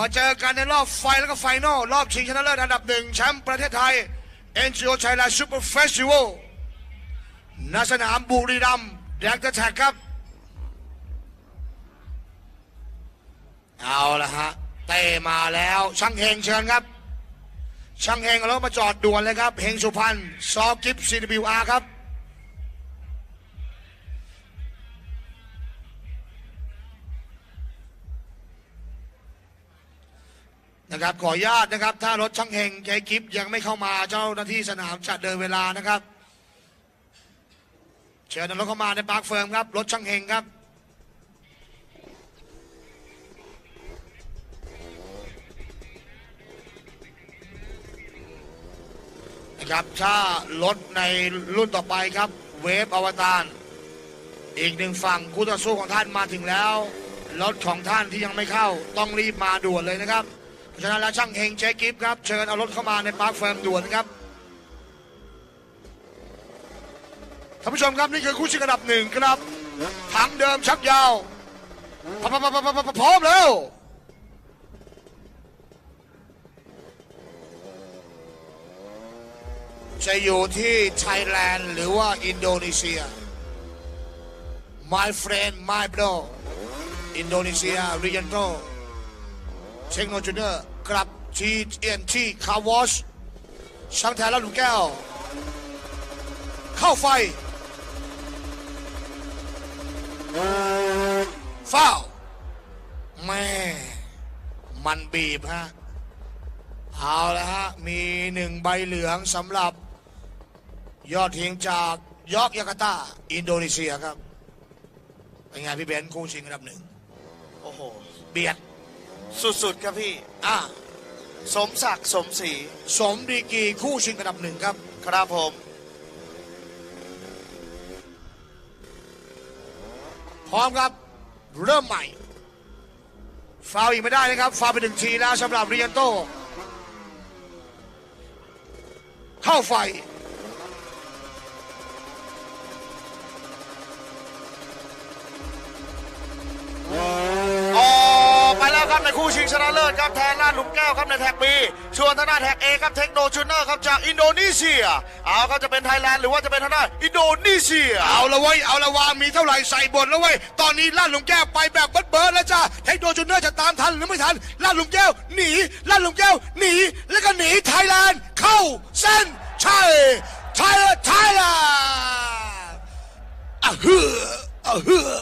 มาเจอกันในรอบไฟแล้วก็ไฟนอลรอบชิงชนะเลิศอันดับหนึ่งแชมป์ประเทศไทย NGO Thailand Super Festival ณสนามบุรีรัมย์แดกจะแท็กครับ เอาละฮะเต้มาแล้วช่างเฮงเชิญครับ ช่างเฮงเอารถมาจอดด่วนเลยครับ เฮงสุพรรณซอกิฟ CWR ครับ นะครับขออนุญาตนะครับ ถ้ารถช่างเฮงแกกิฟยังไม่เข้ามาเจ้าหน้าที่สนามจัดเดินเวลานะครับ เชิญนำรถเข้ามาในปาร์คเฟิร์มครับรถช่างเฮงครับนะครับถ้ารถในรุ่นต่อไปครับ เวฟอวตารอีกหนึ่งฝั่งคู่ต่อสู้ของท่านมาถึงแล้วรถของท่านที่ยังไม่เข้าต้องรีบมาด่วนเลยนะครับ ฉะนั้นแล้วช่างเฮงเจ๊กิฟครับ เชิญเอารถเข้ามาในปาร์คเฟิร์มด่วนครับท่านผู้ชมครับนี่คือคู่ชิงอันดับหนึ่งครับถังเดิมชักยาวพร้อมแล้วจะอยู่ที่ไทยแลนด์หรือว่าอินโดนีเซีย my friend my bro อินโดนีเซียริยันโต เช็คโนจูเนอร์กลับทีเอ็นทีคาวอชช่างแทนแล้วหลุมแก้ว เข้าไฟฟ้าวแม่มันบีบฮะ เอาละฮะ มีหนึ่งใบเหลืองสำหรับ ยอดทีมจากยอกยาการ์ตา อินโดนีเซียครับ เป็นไงพี่เบนซ์คู่ชิงอันดับหนึ่ง โอ้โห เบียด สุดๆครับพี่ อะสมศักดิ์สมศรีสมดีกรีคู่ชิงอันดับหนึ่งครับ ครับผม พร้อมครับ เริ่มใหม่ ฟาวล์อีกไม่ได้นะครับ ฟาวล์ไปหนึ่งทีแล้วสำหรับเรียนโต เข้าไฟ ครับในคู่ชิงชนะเลิศครับแทนลาหลุมแก้วครับในแท็กบีชวนทางด้านแท็กเอครับเทคโนชูเนอร์ครับจากอินโดนีเซีย เอาครับจะเป็นไทยแลนด์หรือว่าจะเป็นทางด้านอินโดนีเซีย เอาละเว้ยเอาละวางมีเท่าไหร่ใส่บทแล้วเว้ยตอนนี้ลาดหลุมแก้วไปแบบเบิร์ดเบิร์ดแล้วจ้าเทคโนจูเนอร์จะตามทันหรือไม่ทันลาดหลุมแก้วหนีลาดหลุมแก้วหนีแล้วก็หนีไทยแลนด์เข้าเส้นชัยไทยไทยแลนด์อะเฮืออะเฮือ